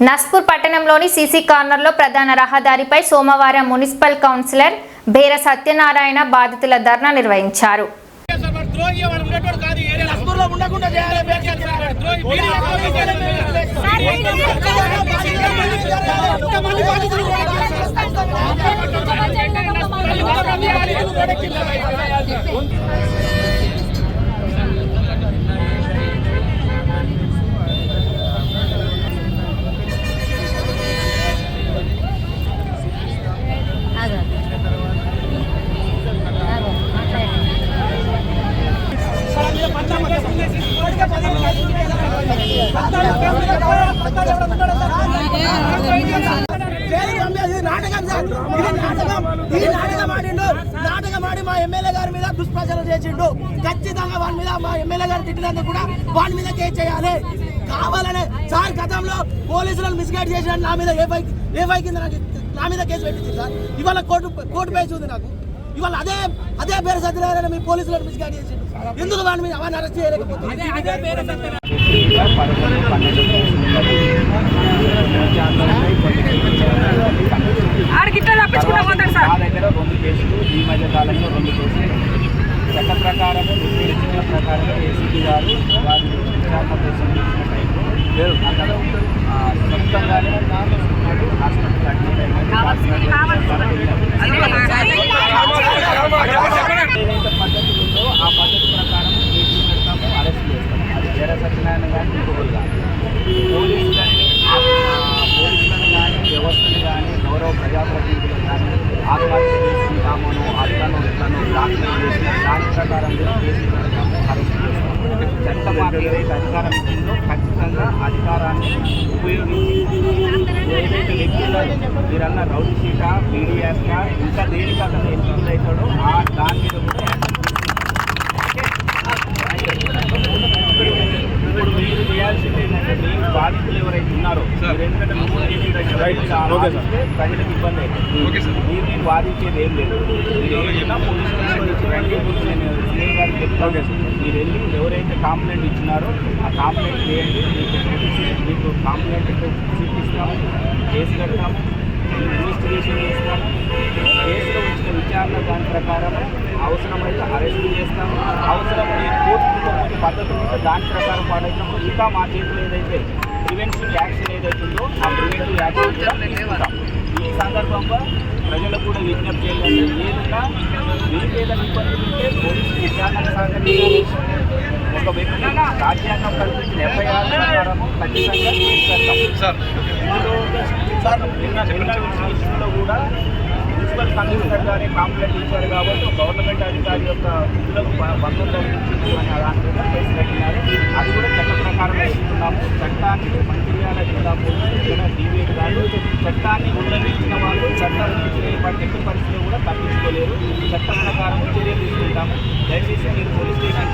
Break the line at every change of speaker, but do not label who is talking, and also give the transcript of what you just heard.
నస్పూర్ పట్టణంలోని సీసీ కార్నర్లో ప్రధాన రహదారిపై సోమవారం మున్సిపల్ కౌన్సిలర్ బేర సత్యనారాయణ బాధితుల ధర్నా నిర్వహించారు
ద్రోహి వాడు ఉండేటోడు కాదు ఈ ఏరియాలో.
నస్పూర్లో ఉండకుండా చేయాలి
ద్రోహి వీడి ఎక్కడ
ఇంతమంది బాధితులు కూడా జైలుకి పంపేది నాటకం సార్ ఇది నాటకం ఈ నాటకం ఆడిండు నాటకం ఆడి మా ఎమ్మెల్యే గారి మీద దుష్ప్రచారం చేసిండు ఖచ్చితంగా వాడి మీద మా ఎమ్మెల్యే గారు తిట్టినందుకు కూడా వాడి మీద కేసు చేయాలి కావాలనే సార్ గతంలో పోలీసులను మిస్గైడ్ చేసిన నా మీద ఏ బైక్ కింద నాకు నా మీద కేసు పెట్టింది సార్ ఇవాళ కోర్టు కోర్టు పేసి ఉంది నాకు. ఇవాళ అదే అదే పేరు సత్యనారాయణ మీ పోలీసులను మిస్గైడ్ చేసిండు. ఎందుకు వాడి మీద అవన్నీ అరెస్ట్
దగ్గర రెండు కేసులు ఈ మధ్య కాలంలో రెండు కేసులు. చట్ట ప్రకారము ప్రకారంగా ఏసీపీ గారు వారి ఇచ్చిన టైంలో ఆ, సొంతంగానే ఉన్నాడు హాస్పిటల్ అడ్మిట్ ఏదైతే పద్ధతి ఉందో ఆ పద్ధతి ప్రకారం కేసులు పెడతాము అరెస్ట్ చేస్తాము అది జర సత్యనారాయణ కానీ ఇంకొకరు కానీ పోలీసు కానీ పోలీసులను కానీ వ్యవస్థను కానీ గౌరవ ప్రజాప్రతినిధులు కానీ ఆత్మహత్య చేసుకుంటామను అట్లను ఇట్లను డాక్యుమెంట్ చేసిన దాని ప్రకారం కూడా అరెస్ట్ చేస్తాము చట్టం మాకు ఏదైతే అధికారం ఇచ్చిందో ఖచ్చితంగా అధికారాన్ని ఉపయోగించి ఏదైతే మీరన్న రౌడీ ఇంకా దేనికి అతను ఎన్నికలు అవుతాడో ఆ దాని మీద కూడా ఇప్పుడు మీరు చేయాల్సింది ఏంటంటే మీకు బాధితులు ఎవరైతే ఉన్నారో మీరు ఎందుకంటే మూడు కేజీల దగ్గర ఆలోచిస్తే ప్రజలకు ఇబ్బంది మీరు నేను బాధించేది ఏం లేదు. మీరు వెళ్ళి ఎవరైతే కాంప్లైంట్ ఇచ్చినారో ఆ కాంప్లైంట్ చేయండి. మీకు కాంప్లైంట్ చూపిస్తాము. కేసు కడతాము. ఇన్వెస్టిగేషన్ చేస్తాము. కేసులో వచ్చిన విచారణ దాని ప్రకారం అవసరమైతే అరెస్ట్ చేస్తాము. అవసరం పద్ధతులు ఉంటే దాని ప్రకారం పాడైనప్పుడు ఇంకా మా చేతిలో ఏదైతే ప్రివెన్షన్ యాక్షన్ ఏదైతే ఉందో ఆ ప్రివెంటివ్ యాక్షన్ కూడా తీసుకుంటాం. ఈ సందర్భంగా ప్రజలకు కూడా విజ్ఞప్తి చేయాలంటే ఏదైనా మీకు ఏదైనా ఇబ్బందులు ఉంటే పోలీసు విచారణకు సహకరించాలి. ఒక వ్యక్తి రాజ్యాంగం కల్పించిన ఎఫ్ఐఆర్ ప్రకారము ఖచ్చితంగా తీసుకెళ్తాం ఇందులో సార్ నిన్న నిన్న విషయంలో కూడా మున్సిపల్ కమిషనర్ గారే కాంప్లైంట్ ఇచ్చారు కాబట్టి గవర్నమెంట్ అధికారి యొక్క విధులకు బ- భంగం కలిగించింది అని దాని మీద కేసు కట్టినారు అది కూడా ప్రకారం తీసుకున్నాము చట్టాన్ని మంచిర్యాల జిల్లా పోలీసులు కూడా డీవీఎడ్ కాదు. చట్టాన్ని ఉల్లంఘించిన వాళ్ళు చట్టం నుంచి పట్టించిన పరిస్థితులు కూడా తప్పించుకోలేరు. చట్ట ప్రకారం చర్యలు తీసుకుంటాము. దయచేసి మీరు పోలీస్ స్టేషన్